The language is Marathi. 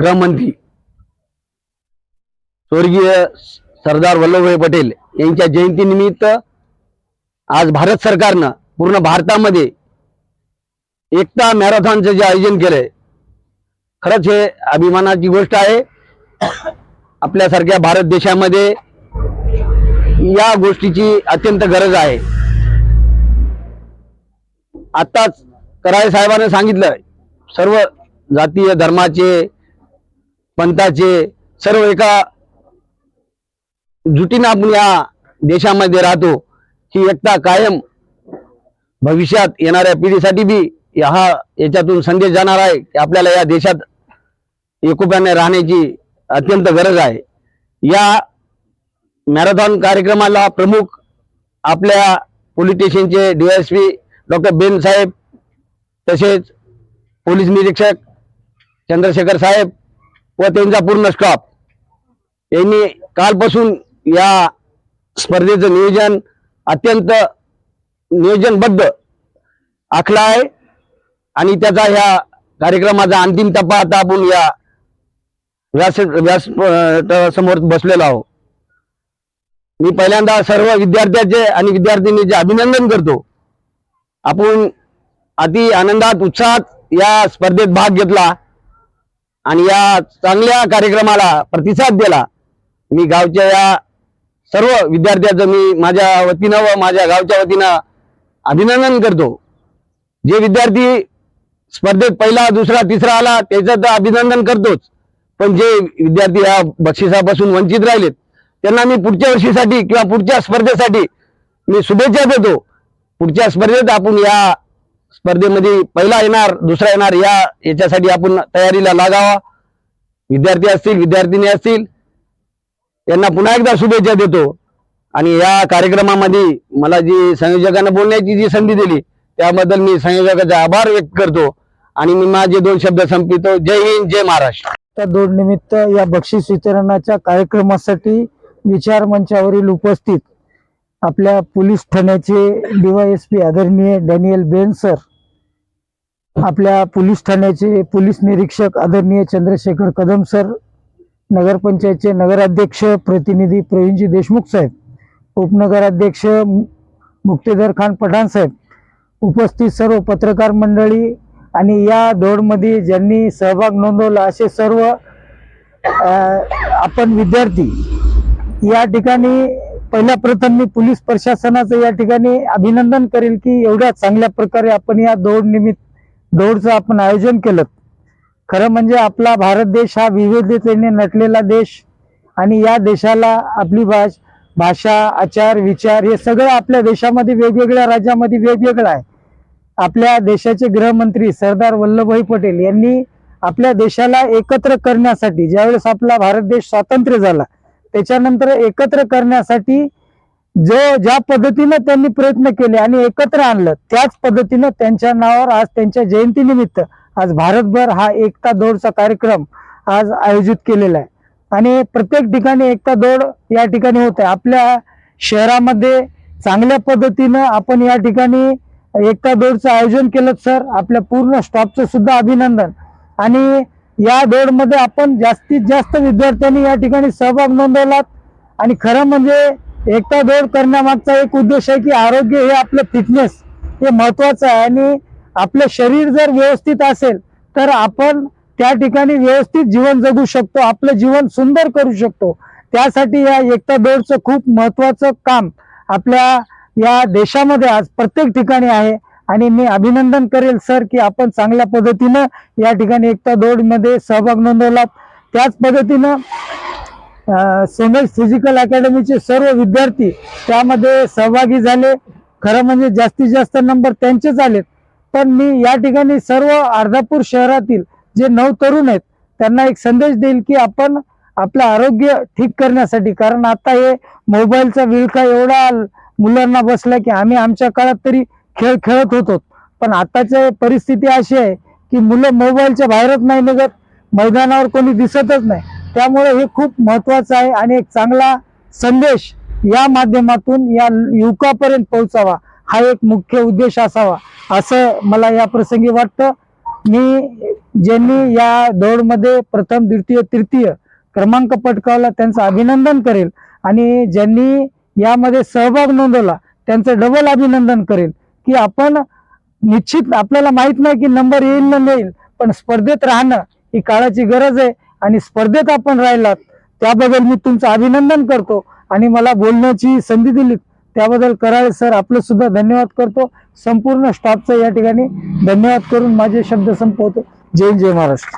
गृहमंत्री. स्वर्गीय सरदार वल्लभभाई पटेल यांच्या जयंतीनिमित्त आज भारत सरकारनं पूर्ण भारतामध्ये एकता मॅरेथॉनचं जे आयोजन केलंय खरंच हे अभिमानाची गोष्ट आहे. आपल्यासारख्या भारत देशामध्ये या गोष्टीची अत्यंत गरज आहे. आत्ताच कराळे साहेबांनी सांगितलं सर्व जातीय धर्माचे पंथाचे सर्व एका जुटीनं आपण या देशामध्ये राहतो ही एकता कायम भविष्यात येणाऱ्या पिढीसाठी बी हा याच्यातून संदेश जाणार आहे की आपल्याला या देशात एकोप्याने राहण्याची अत्यंत गरज आहे. या मॅरेथॉन कार्यक्रमाला प्रमुख आपल्या पोलीस स्टेशनचे डीएसपी डॉक्टर बेन साहेब तसेच पोलीस निरीक्षक चंद्रशेखर साहेब व त्यांचा पूर्ण स्टॉप यांनी कालपासून या स्पर्धेचं नियोजन अत्यंत नियोजनबद्ध आखलं आहे. आणि त्याचा ह्या कार्यक्रमाचा अंतिम टप्पा आता आपण या व्यास व्यास समोर बसलेलो आहोत. मी पहिल्यांदा सर्व विद्यार्थ्याचे आणि विद्यार्थिनीचे अभिनंदन करतो. आपण अति आनंदात उत्साहात या स्पर्धेत भाग घेतला. आणि या चांगल्या कार्यक्रमाला प्रतिसाद दिला. मी गावच्या या सर्व विद्यार्थ्याचं मी माझ्या वतीनं व माझ्या गावच्या वतीनं अभिनंदन करतो. जे विद्यार्थी स्पर्धेत पहिला दुसरा तिसरा आला त्याचं तर अभिनंदन करतोच. पण जे विद्यार्थी या बक्षिसापासून वंचित राहिलेत त्यांना मी पुढच्या वर्षीसाठी किंवा पुढच्या स्पर्धेसाठी मी शुभेच्छा देतो. पुढच्या स्पर्धेत आपण या स्पर्धेमध्ये पहिला येणार दुसरा येणार या याच्यासाठी आपण तयारीला लागावा. विद्यार्थी असतील विद्यार्थिनी असतील यांना पुन्हा एकदा शुभेच्छा देतो. आणि या कार्यक्रमामध्ये मला जी संयोजकांना बोलण्याची जी संधी दिली त्याबद्दल मी संयोजकाचे आभार व्यक्त करतो. आणि मी माझे दोन शब्द संपितो जय हिंद जय महाराष्ट्र. त्या दोन निमित्त या बक्षीस वितरणाच्या कार्यक्रमासाठी विचार मंचावरील उपस्थित आपल्या पोलीस ठाण्याचे डीवायएसपी आदरणीय डॅनियल बेन सर आपल्या पोलीस ठाण्याचे पोलीस निरीक्षक आदरणीय चंद्रशेखर कदम सर नगरपंचायतचे नगराध्यक्ष प्रतिनिधी प्रवीणजी देशमुख साहेब उपनगराध्यक्ष मु- मुक्तेदर खान पठाण साहेब उपस्थित सर्व पत्रकार मंडळी आणि या दौडमध्ये ज्यांनी सहभाग नोंदवला असे सर्व आपण विद्यार्थी या ठिकाणी पहिल्या प्रथम मी पोलीस प्रशासनाचं या ठिकाणी अभिनंदन करेल की एवढ्या चांगल्या प्रकारे आपण या दौड निमित्त दौडचं आपण आयोजन केलं. खरं म्हणजे आपला भारत देश हा विविधतेने नटलेला देश आणि या देशाला आपली भाष भाषा आचार विचार हे सगळं आपल्या देशामध्ये वेगवेगळ्या राज्यामध्ये वेगवेगळं आहे. आपल्या देशाचे गृहमंत्री सरदार वल्लभभाई पटेल यांनी आपल्या देशाला एकत्र करण्यासाठी ज्यावेळेस आपला भारत देश स्वातंत्र्य झाला त्याच्यानंतर एकत्र करण्यासाठी जो ज्या पद्धतीनं त्यांनी प्रयत्न केले आणि एकत्र आणलं त्याच पद्धतीनं त्यांच्या नावावर आज त्यांच्या जयंतीनिमित्त आज भारतभर हा एकता दौडचा कार्यक्रम आज आयोजित केलेला आहे. आणि प्रत्येक ठिकाणी एकता दौड या ठिकाणी होत. आहे आपल्या शहरामध्ये चांगल्या पद्धतीनं आपण या ठिकाणी एकता दौडचं आयोजन केलं सर. आपल्या पूर्ण स्टॉपचं सुद्धा अभिनंदन. आणि या दौडमध्ये आपण जास्तीत जास्त विद्यार्थ्यांनी या ठिकाणी सहभाग नोंदवलात. आणि खरं म्हणजे एकता दौड करण्यामागचा एक उद्देश आहे की आरोग्य हे आपलं फिटनेस हे महत्वाचं आहे. आणि आपलं शरीर जर व्यवस्थित असेल तर आपण त्या ठिकाणी व्यवस्थित जीवन जगू शकतो आपलं जीवन सुंदर करू शकतो. त्यासाठी या एकता दौडचं खूप महत्वाचं काम आपल्या या देशामध्ये आज प्रत्येक ठिकाणी आहे. आणि मी अभिनंदन करेल सर की आपण चांगल्या पद्धतीनं या ठिकाणी एकता दौडमध्ये सहभाग नोंदवलात. त्याच पद्धतीनं सोनल फिजिकल अकॅडमीचे सर्व विद्यार्थी त्यामध्ये सहभागी झाले. खरं म्हणजे जास्तीत जास्त नंबर त्यांचेच आलेत. पण मी या ठिकाणी सर्व अर्धापूर शहरातील जे नऊ तरुण आहेत त्यांना एक संदेश देईल की आपण आपलं आरोग्य ठीक करण्यासाठी कारण आता हे मोबाईलचा विळखा एवढा मुलांना बसला की आम्ही आमच्या काळात तरी खेळ खेळत होतो. पण आताची परिस्थिती अशी आहे की मुलं मोबाईलच्या बाहेरच नाही निघत मैदानावर कोणी दिसतच नाही. त्यामुळे हे खूप महत्वाचं आहे आणि एक चांगला संदेश या माध्यमातून या युवकापर्यंत पोहोचावा. हा एक मुख्य उद्देश असावा असं मला या प्रसंगी वाटतं. मी ज्यांनी या दौडमध्ये प्रथम द्वितीय तृतीय क्रमांक पटकावला त्यांचं अभिनंदन करेल. आणि ज्यांनी यामध्ये सहभाग नोंदवला त्यांचं डबल अभिनंदन करेल की आपण निश्चित आपल्याला माहीत नाही की नंबर येईल ना नाही येईल पण स्पर्धेत राहणं ही काळाची गरज आहे. आणि स्पर्धेत आपण राहिलात त्याबद्दल मी तुमचं अभिनंदन करतो आणि मला बोलण्याची संधी दिली त्याबद्दल कराळे सर आपलं सुद्धा धन्यवाद करतो. संपूर्ण स्टाफचा या ठिकाणी धन्यवाद करून माझे शब्द संपवतो. जय जय महाराष्ट्र.